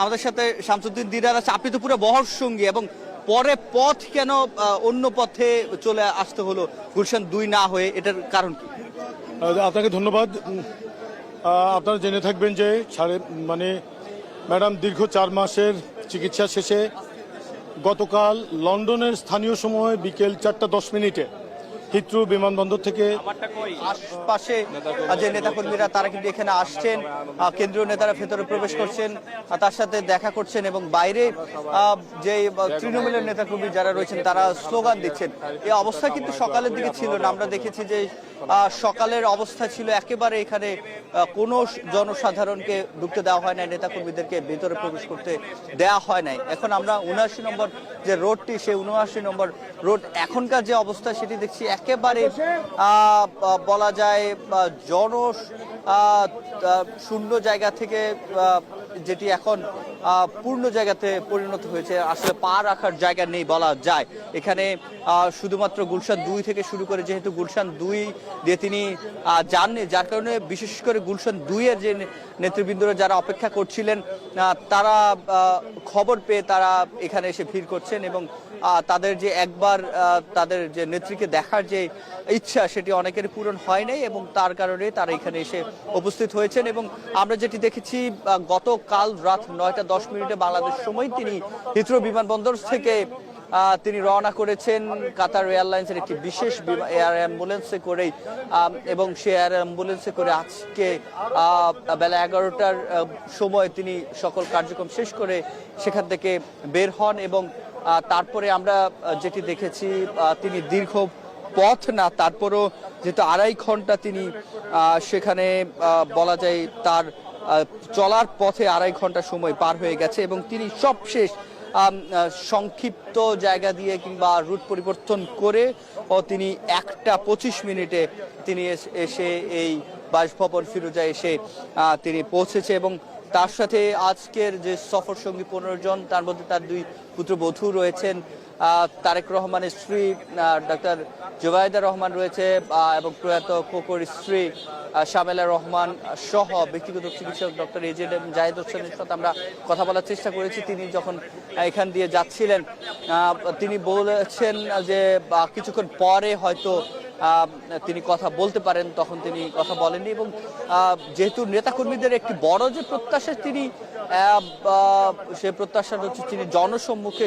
আমাদের সাথে শামসুদ্দিন দিদার আছে। আপনি তো পুরো বহর সঙ্গী এবং পরে পথ কেন অন্য পথে চলে আসতে হলো গুলশান দুই না হয়ে? এটার কারণ কি? আপনাকে ধন্যবাদ। আপনারা জেনে থাকবেন যে সাড়ে মানে ম্যাডাম দীর্ঘ চার মাসের চিকিৎসা শেষে গতকাল লন্ডনের স্থানীয় সময় বিকেল চারটা দশ মিনিটে হিথ্রু বিমানবন্দর থেকে আশপাশে যে নেতাকর্মীরা তারা কিন্তু এখানে আসছেন কেন্দ্রীয় নেতারা ভেতরে প্রবেশ করছেন তার সাথে দেখা করছেন এবং বাইরে যে আহ, তৃণমূলের নেতাকর্মী যারা রয়েছেন তারা স্লোগান দিচ্ছেন। এই অবস্থা কিন্তু সকালের দিকে ছিল না। আমরা দেখেছি যে সকালের অবস্থা ছিল একেবারে এখানে কোনো জনসাধারণকে ঢুকতে দেওয়া হয় নাই নেতাকর্মীদেরকে ভেতরে প্রবেশ করতে দেওয়া হয় নাই। এখন আমরা উনআশি নম্বর যে রোডটি সেই উনআশি নম্বর রোড এখনকার যে অবস্থা সেটি দেখছি একেবারে বলা যায় জন শূন্য জায়গা থেকে যেটি এখন পূর্ণ জায়গাতে পরিণত হয়েছে আসলে পা রাখার জায়গা নেই বলা যায়। এখানে শুধুমাত্র গুলশান দুই থেকে শুরু করে যেহেতু গুলশান দুই দিয়ে তিনি যাননি যার কারণে বিশেষ করে গুলশান দুইয়ের যে নেতৃবৃন্দরা যারা অপেক্ষা করছিলেন তারা খবর পেয়ে তারা এখানে এসে ভিড় করছেন এবং তাদের যে একবার তাদের যে নেত্রীকে দেখার যে ইচ্ছা, সেটি অনেকের পূরণ হয় নাই এবং তার কারণে তারা এখানে এসে উপস্থিত হয়েছেন এবং আমরা যেটি দেখেছি গতকাল রাত নয়টা দশ মিনিটে বাংলাদেশ সময় তিনি হিথ্রো বিমানবন্দর থেকে তিনি রওনা করেছেন কাতার এয়ারলাইন্সের একটি বিশেষ এয়ার অ্যাম্বুলেন্সে করেই। এবং সে এয়ার অ্যাম্বুলেন্সে করে আজকে বেলা এগারোটার সময় তিনি সকল কার্যক্রম শেষ করে সেখান থেকে বের হন এবং তারপরে আমরা যেটি দেখেছি তিনি দীর্ঘ পথ না, তারপরও যেহেতু আড়াই ঘণ্টা তিনি সেখানে বলা যায় তার চলার পথে আড়াই ঘণ্টা সময় পার হয়ে গেছে এবং তিনি সবশেষ সংক্ষিপ্ত জায়গা দিয়ে কিংবা রুট পরিবর্তন করে, ও তিনি একটা পঁচিশ মিনিটে তিনি এস- এসে এই বাসভবন ফিরোজা এসে তিনি পৌঁছেছে এবং তার সাথে আজকের যে সফর সঙ্গী পনেরো জন, তার মধ্যে তার দুই পুত্রবধূ রয়েছেন। তারেক রহমানের স্ত্রী ডাক্তার জুবাইদা রহমান রয়েছে এবং প্রয়াত কোকর স্ত্রী শামেলা রহমান সহ ব্যক্তিগত চিকিৎসক ডক্টর এজেড এম জাহিদ হোসেনের সাথে আমরা কথা বলার চেষ্টা করেছি। তিনি যখন এখান দিয়ে যাচ্ছিলেন তিনি বলেছেন যে কিছুক্ষণ পরে হয়তো তিনি কথা বলতে পারেন, তখন তিনি কথা বলেননি এবং যেহেতু নেতাকর্মীদের একটি বড় যে প্রত্যাশা, তিনি সে প্রত্যাশা হচ্ছে তিনি জনসম্মুখে